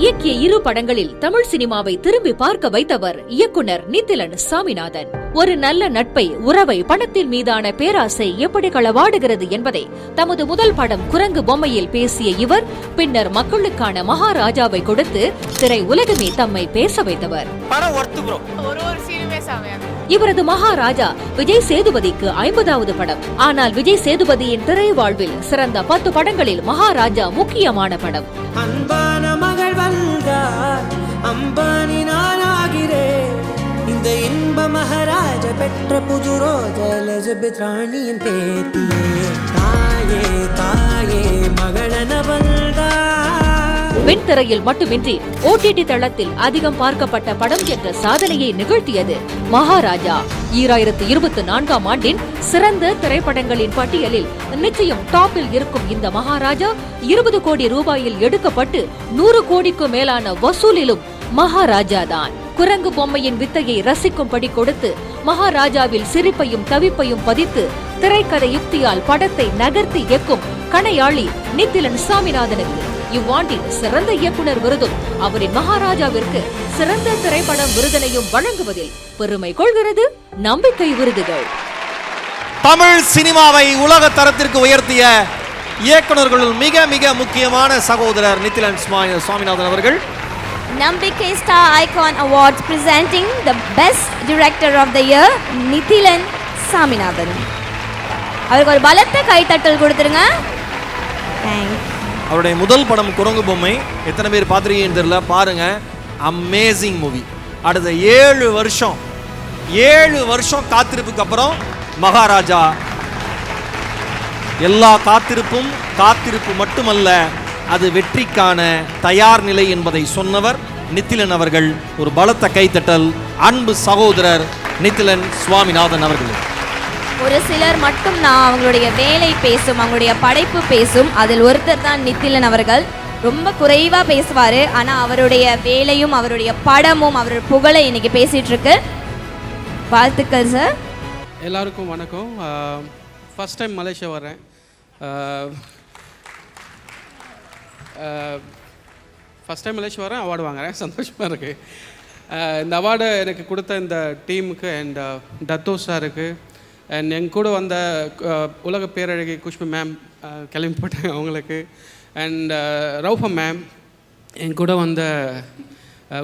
இயக்கிய இரு படங்களில் தமிழ் சினிமாவை திரும்பி பார்க்க வைத்தவர் இயக்குனர் நித்திலன் சாமிநாதன். ஒரு நல்ல நட்பை உறவை பணத்தின் மீதான பேராசை எப்படி களவாடுகிறது என்பதை தமது முதல் படம் குரங்கு பொம்மையில் பேசிய இவர் பின்னர் மக்களுக்கான மகாராஜாவை கொடுத்து திரை உலகமே தம்மை பேச வைத்தவர். இவரது மகாராஜா விஜய் சேதுபதிக்கு ஐம்பதாவது படம். ஆனால் விஜய் சேதுபதியின் திரை வாழ்வில் சிறந்த பத்து படங்களில் மகாராஜா முக்கியமான படம். அம்பானி நானாகிறேன். இந்த இன்ப மகாராஜ பெற்ற புது ரோஜ எலிசபெத் ராணியின் பேத்தியே தாயே தாயே மகளன வெண்திரையில் மட்டுமின்றி ஓடிடி தளத்தில் அதிகம் பார்க்கப்பட்ட படம் என்ற சாதனையை நிகழ்த்தியது மகாராஜா. ஈராயிரத்து இருபத்தி நான்காம் ஆண்டின் சிறந்த திரைப்படங்களின் பட்டியலில் நிச்சயம் டாப்பில் இருக்கும் இந்த மகாராஜா இருபது கோடி ரூபாயில் எடுக்கப்பட்டு நூறு கோடிக்கு மேலான வசூலிலும் மகாராஜா தான் குரங்கு பொம்மையின் வித்தையை ரசிக்கும்படி கொடுத்து மகாராஜாவில் சிரிப்பையும் தவிப்பையும் பதித்து திரைக்கதை யுக்தியால் படத்தை நகர்த்தி இயக்கும் கணையாளி நித்திலன் சாமிநாதனுக்கு. இவ்வாண்டின் சிறந்த இயக்குனர் விருதும் அவரின் மகாராஜாவிற்கு சிறந்த திரைப்படம் விருதனையும் வழங்குவதில் பெருமை கொள்கிறது நம்பிக்கை விருதுகள். தமிழ் சினிமாவை உலக தரத்திற்கு உயர்த்திய இயக்குனர்களுள் மிக மிக முக்கியமான சகோதரர் நித்திலன் சுவாமிநாதன் அவர்கள். Nambike Star Icon Awards presenting the Best Director of the Year, Nithilan Saminathan அவருக்கு ஒரு பலத்த கைத்தட்டல் கொடுத்துருங்க. அவருடைய முதல் படம் குரங்கு பொம்மை. எத்தனை பேர் பார்த்துருக்கீங்கன்னு தெரியல. பாருங்க. அமேசிங் மூவி அடுத்த ஏழு வருஷம். ஏழு வருஷம் காத்திருப்புக்கு அப்புறம் மகாராஜா. எல்லா காத்திருப்பும் காத்திருப்பு மட்டுமல்ல அது வெற்றிக்கான தயார் நிலை என்பதை சொன்னவர் நித்திலன் அவர்கள். ஒரு பலத்த கைத்தட்டல். அன்பு சகோதரர் நித்திலன் சுவாமிநாதன் அவர்கள். ஒரு சிலர் மட்டும் நான் அவங்களுடைய வேலை பேசும் அவங்களுடைய படைப்பு பேசும் அதில் ஒருத்தர் தான் நித்திலன் அவர்கள். ரொம்ப குறைவாக பேசுவார். ஆனால் அவருடைய வேலையும் அவருடைய படமும் அவருடைய புகழை இன்னைக்கு பேசிட்டு இருக்கு வாழ்த்துக்கள் சார் எல்லாருக்கும் வணக்கம். ஃபஸ்ட் டைம் மலேசியா வரேன் ஃபஸ்ட் டைம் மலேசியா வரேன் அவார்டு வாங்குறேன். சந்தோஷமாக இருக்குது இந்த அவார்டை எனக்கு கொடுத்த இந்த டீமுக்கு அண்ட் டத்தோ சாருக்கு. அண்ட் என் கூட வந்த உலக பேரழகி குஷ்பு மேம் கிளம்பி போட்டேன் அவங்களுக்கு. அண்ட் ரவுஃபம் மேம் என் கூட வந்த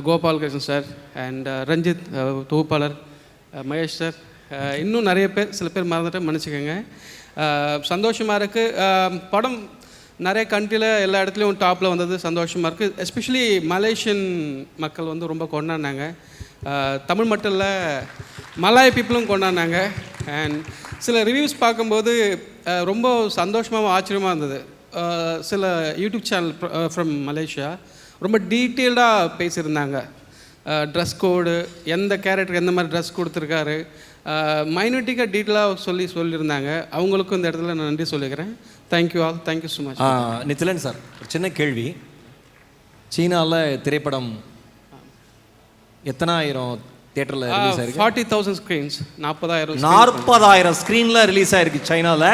கோபால் கிருஷ்ணன் சார் அண்ட் ரஞ்சித் தொகுப்பாளர் மகேஷ் சார் இன்னும் நிறைய பேர் சில பேர் மறந்துட்டு மன்னிச்சுக்கோங்க. சந்தோஷமாக இருக்குது படம் நிறைய கண்ட்ரியில் எல்லா இடத்துலையும் டாப்பில் வந்தது சந்தோஷமாக இருக்குது எஸ்பெஷலி மலேசியன் மக்கள் வந்து ரொம்ப கொண்டாடினாங்க. தமிழ் மட்டும் இல்லை மலாய் பீப்புளும் கொண்டாடினாங்க. அண்ட் சில ரிவ்யூஸ் பார்க்கும்போது ரொம்ப சந்தோஷமாகவும் ஆச்சரியமாக இருந்தது. சில யூடியூப் சேனல் ஃப்ரம் மலேசியா ரொம்ப டீட்டெயில்டாக பேசியிருந்தாங்க. ட்ரெஸ் கோடு எந்த கேரக்டருக்கு எந்த மாதிரி ட்ரெஸ் கொடுத்துருக்காரு. மைனாரிட்டிக்காக டீட்டெயிலாக சொல்லி சொல்லியிருந்தாங்க. அவங்களுக்கும் இந்த இடத்துல நான் நன்றி சொல்லிக்கிறேன். Thank you all thank you so much Nithilan sir ஒரு சின்ன கேள்வி. சீனாவில் திரைப்படம் எத்தனாயிரம் தியேட்டரில் ரிலீஸ் ஆயிருக்கு? ஃபார்ட்டி தௌசண்ட் ஸ்க்ரீன்ஸ் நாற்பதாயிரம் நாற்பதாயிரம் ஸ்க்ரீனில் ரிலீஸ் ஆயிருக்கு சைனாவில்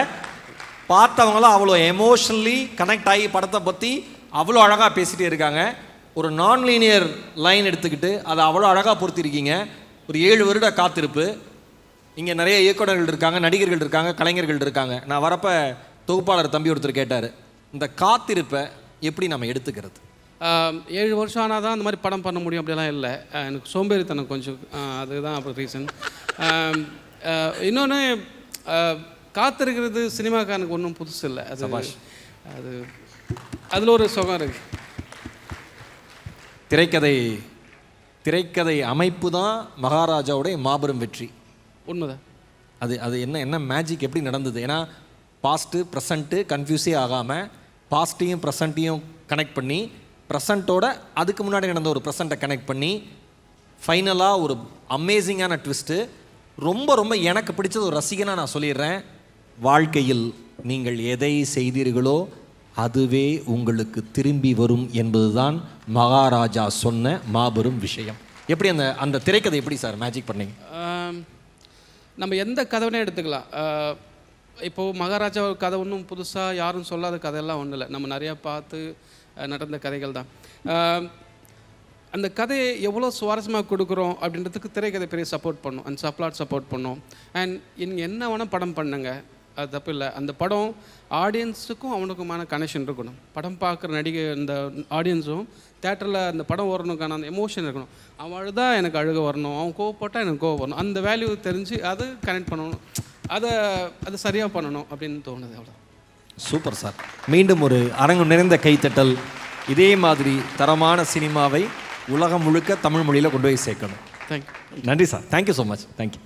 பார்த்தவங்களாம் அவ்வளோ எமோஷனலி கனெக்ட் ஆகி படத்தை பற்றி அவ்வளோ அழகாக பேசிகிட்டே இருக்காங்க. ஒரு நான் லீனியர் லைன் எடுத்துக்கிட்டு அதை அவ்வளோ அழகாக பொருத்திருக்கீங்க. ஒரு ஏழு வருட காத்திருப்பு. இங்கே நிறைய இயக்குனர்கள் இருக்காங்க நடிகர்கள் இருக்காங்க கலைஞர்கள் இருக்காங்க. நான் வரப்ப தொகுப்பாளர் தம்பி ஒருத்தர் கேட்டார் இந்த காத்திருப்பை எப்படி நம்ம எடுத்துக்கிறது? ஏழு வருஷம் ஆனால் தான் அந்த மாதிரி படம் பண்ண முடியும் அப்படிலாம் இல்லை. எனக்கு சோம்பேறித்தனம் கொஞ்சம் அதுதான் அப்புறம் ரீசன் இன்னொன்று காத்திருக்கிறது சினிமாக்காரனுக்கு ஒன்றும் புதுசு இல்லை. அது அது அதில் ஒரு சுகம் இருக்கு. திரைக்கதை திரைக்கதை அமைப்பு தான் மகாராஜாவுடைய மாபெரும் வெற்றி. உண்மைதான். அது அது என்ன என்ன மேஜிக் எப்படி நடந்தது? ஏன்னா பாஸ்ட்டு ப்ரெசண்ட்டு கன்ஃபியூஸே ஆகாமல் பாஸ்ட்டையும் ப்ரெசண்ட்டையும் கனெக்ட் பண்ணி ப்ரெசண்ட்டோட அதுக்கு முன்னாடி நடந்த ஒரு ப்ரெசண்ட்டை கனெக்ட் பண்ணி ஃபைனலாக ஒரு அமேசிங்கான ட்விஸ்ட்டு ரொம்ப ரொம்ப எனக்கு பிடிச்சது ஒரு ரசிகனாக நான் சொல்லிடுறேன் வாழ்க்கையில் நீங்கள் எதை செய்தீர்களோ அதுவே உங்களுக்கு திரும்பி வரும் என்பதுதான் மகாராஜா சொன்ன மாபெரும் விஷயம். எப்படி அந்த அந்த திரைக்கதை எப்படி சார் மேஜிக் பண்ணீங்க? நம்ம எந்த கதவுனே எடுத்துக்கலாம். இப்போது மகாராஜா கதை ஒன்றும் புதுசாக யாரும் சொல்லாத கதையெல்லாம் ஒன்றும் இல்லை. நம்ம நிறையா பார்த்து நடந்த கதைகள் தான். அந்த கதையை எவ்வளோ சுவாரஸ்யமாக கொடுக்குறோம் அப்படின்றதுக்கு திரைக்கதை பெரிய சப்போர்ட் பண்ணும். அண்ட் சப்ளாட் சப்போர்ட் பண்ணும். அண்ட் நீங்கள் என்ன வேணால் படம் பண்ணுங்கள் அது தப்பு இல்லை. அந்த படம் ஆடியன்ஸுக்கும் அவனுக்குமான கனெக்ஷன் இருக்கணும். படம் பார்க்குற நடிகை அந்த ஆடியன்ஸும் தேட்டரில் அந்த படம் வரணுக்கான அந்த எமோஷன் இருக்கணும். அவன் அழுதா எனக்கு அழுக வரணும். அவன் கோவப்பட்டால் எனக்கு கோவம் வரணும். அந்த வேல்யூ தெரிஞ்சு அது கனெக்ட் பண்ணணும். அதை அது சரியாக பண்ணணும் அப்படின்னு தோணுது அவ்வளோ சூப்பர் சார். மீண்டும் ஒரு அரங்கு நிறைந்த கைத்தட்டல். இதே மாதிரி தரமான சினிமாவை உலகம் முழுக்க தமிழ் மொழியில் கொண்டு போய் சேர்க்கணும். தேங்க்யூ நன்றி sir. Thank you so much thank you